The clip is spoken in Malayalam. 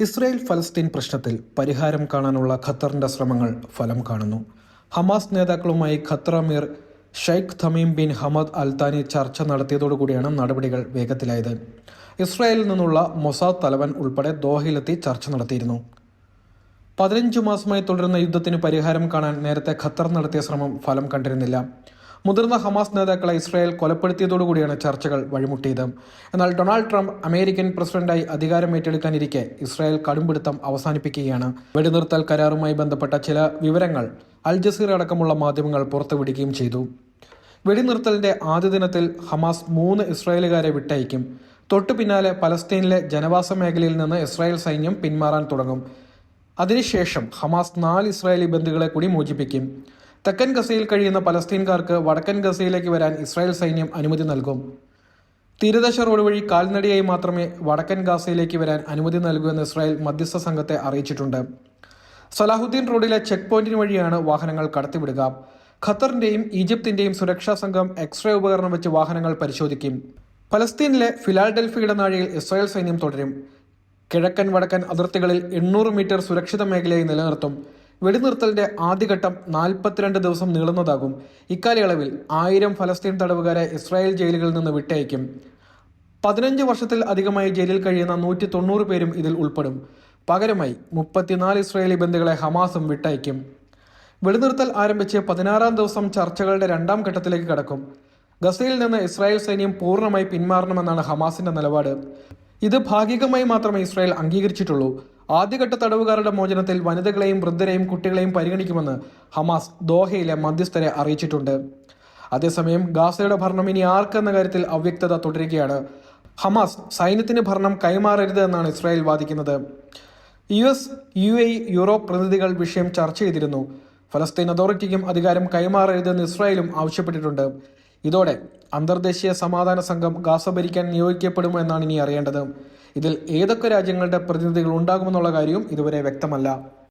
ഇസ്രായേൽ ഫലസ്തീൻ പ്രശ്നത്തിൽ പരിഹാരം കാണാനുള്ള ഖത്തറിന്റെ ശ്രമങ്ങൾ ഫലം കാണുന്നു. ഹമാസ് നേതാക്കളുമായി ഖത്തർ അമീർ Sheikh Tamim bin Hamad Al Thani ചർച്ച നടത്തിയതോടുകൂടിയാണ് നടപടികൾ വേഗത്തിലായത്. ഇസ്രായേലിൽ നിന്നുള്ള മൊസാദ് തലവൻ ഉൾപ്പെടെ ദോഹയിലെത്തി ചർച്ച നടത്തിയിരുന്നു. പതിനഞ്ചു മാസമായി തുടരുന്ന യുദ്ധത്തിന് പരിഹാരം കാണാൻ നേരത്തെ ഖത്തർ നടത്തിയ ശ്രമം ഫലം കണ്ടിരുന്നില്ല. മുതിർന്ന ഹമാസ് നേതാക്കളെ ഇസ്രായേൽ കൊലപ്പെടുത്തിയതോടുകൂടിയാണ് ചർച്ചകൾ വഴിമുട്ടിയത്. എന്നാൽ ഡൊണാൾഡ് ട്രംപ് അമേരിക്കൻ പ്രസിഡന്റായി അധികാരം ഏറ്റെടുക്കാനിരിക്കെ ഇസ്രായേൽ കടുംപിടുത്തം അവസാനിപ്പിക്കുകയാണ്. വെടിനിർത്തൽ കരാറുമായി ബന്ധപ്പെട്ട ചില വിവരങ്ങൾ അൽ ജസീറ അടക്കമുള്ള മാധ്യമങ്ങൾ പുറത്തുവിടുകയും ചെയ്തു. വെടിനിർത്തലിന്റെ ആദ്യ ദിനത്തിൽ ഹമാസ് മൂന്ന് ഇസ്രായേലുകാരെ വിട്ടയക്കും. തൊട്ടു പിന്നാലെ പലസ്തീനിലെ ജനവാസ മേഖലയിൽ നിന്ന് ഇസ്രായേൽ സൈന്യം പിന്മാറാൻ തുടങ്ങും. അതിനുശേഷം ഹമാസ് നാല് ഇസ്രായേലി ബന്ധുക്കളെ കൂടി മോചിപ്പിക്കും. തെക്കൻ ഗസയിൽ കഴിയുന്ന പലസ്തീൻകാർക്ക് വടക്കൻ ഗസയിലേക്ക് വരാൻ ഇസ്രായേൽ സൈന്യം അനുമതി നൽകും. തീരദേശ റോഡ് വഴി കാൽനടയായി മാത്രമേ വടക്കൻ ഗാസയിലേക്ക് വരാൻ അനുമതി നൽകൂ എന്ന് ഇസ്രായേൽ മധ്യസ്ഥ സംഘത്തെ അറിയിച്ചിട്ടുണ്ട്. സലാഹുദ്ദീൻ റോഡിലെ ചെക്ക് പോയിന്റിന് വഴിയാണ് വാഹനങ്ങൾ കടത്തിവിടുക. ഖത്തറിന്റെയും ഈജിപ്തിന്റെയും സുരക്ഷാ സംഘം എക്സ്റേ ഉപകരണം വെച്ച് വാഹനങ്ങൾ പരിശോധിക്കും. പലസ്തീനിലെ ഫിലാൽഡൽഫി ഇടനാഴിയിൽ ഇസ്രായേൽ സൈന്യം തുടരും. കിഴക്കൻ വടക്കൻ അതിർത്തികളിൽ എണ്ണൂറ് മീറ്റർ സുരക്ഷിത മേഖലയായി നിലനിർത്തും. വെടിനിർത്തലിന്റെ ആദ്യഘട്ടം നാൽപ്പത്തിരണ്ട് ദിവസം നീളുന്നതാകും. ഇക്കാലയളവിൽ ആയിരം ഫലസ്തീൻ തടവുകാരെ ഇസ്രായേൽ ജയിലുകളിൽ നിന്ന് വിട്ടയക്കും. പതിനഞ്ച് വർഷത്തിൽ അധികമായി ജയിലിൽ കഴിയുന്ന നൂറ്റി തൊണ്ണൂറ് പേരും ഇതിൽ ഉൾപ്പെടും. പകരമായി മുപ്പത്തിനാല് ഇസ്രായേലി ബന്ധുക്കളെ ഹമാസും വിട്ടയക്കും. വെടിനിർത്തൽ ആരംഭിച്ച് പതിനാറാം ദിവസം ചർച്ചകളുടെ രണ്ടാം ഘട്ടത്തിലേക്ക് കടക്കും. ഗസയിൽ നിന്ന് ഇസ്രായേൽ സൈന്യം പൂർണമായി പിന്മാറണമെന്നാണ് ഹമാസിന്റെ നിലപാട്. ഇത് ഭാഗികമായി മാത്രമേ ഇസ്രായേൽ അംഗീകരിച്ചിട്ടുള്ളൂ. ആദ്യഘട്ട തടവുകാരുടെ മോചനത്തിൽ വനിതകളെയും വൃദ്ധരെയും കുട്ടികളെയും പരിഗണിക്കുമെന്ന് ഹമാസ് ദോഹയിലെ മധ്യസ്ഥരെ അറിയിച്ചിട്ടുണ്ട്. അതേസമയം ഗാസയുടെ ഭരണം ഇനി ആർക്കെന്ന കാര്യത്തിൽ അവ്യക്തത തുടരുകയാണ്. ഹമാസ് സൈന്യത്തിന് ഭരണം കൈമാറരുത് എന്നാണ് ഇസ്രായേൽ വാദിക്കുന്നത്. U S U A Europe പ്രതിനിധികൾ വിഷയം ചർച്ച ചെയ്തിരുന്നു. ഫലസ്തീൻ അതോറിറ്റിക്കും അധികാരം കൈമാറരുതെന്ന് ഇസ്രായേലും ആവശ്യപ്പെട്ടിട്ടുണ്ട്. ഇതോടെ അന്തർദേശീയ സമാധാന സംഘം ഗാസ ഭരിക്കാൻ നിയോഗിക്കപ്പെടുമോ എന്നാണ് ഇനി അറിയേണ്ടത്. ഇതിൽ ഏതൊക്കെ രാജ്യങ്ങളുടെ പ്രതിനിധികൾ ഉണ്ടാകുമെന്നുള്ള കാര്യവും ഇതുവരെ വ്യക്തമല്ല.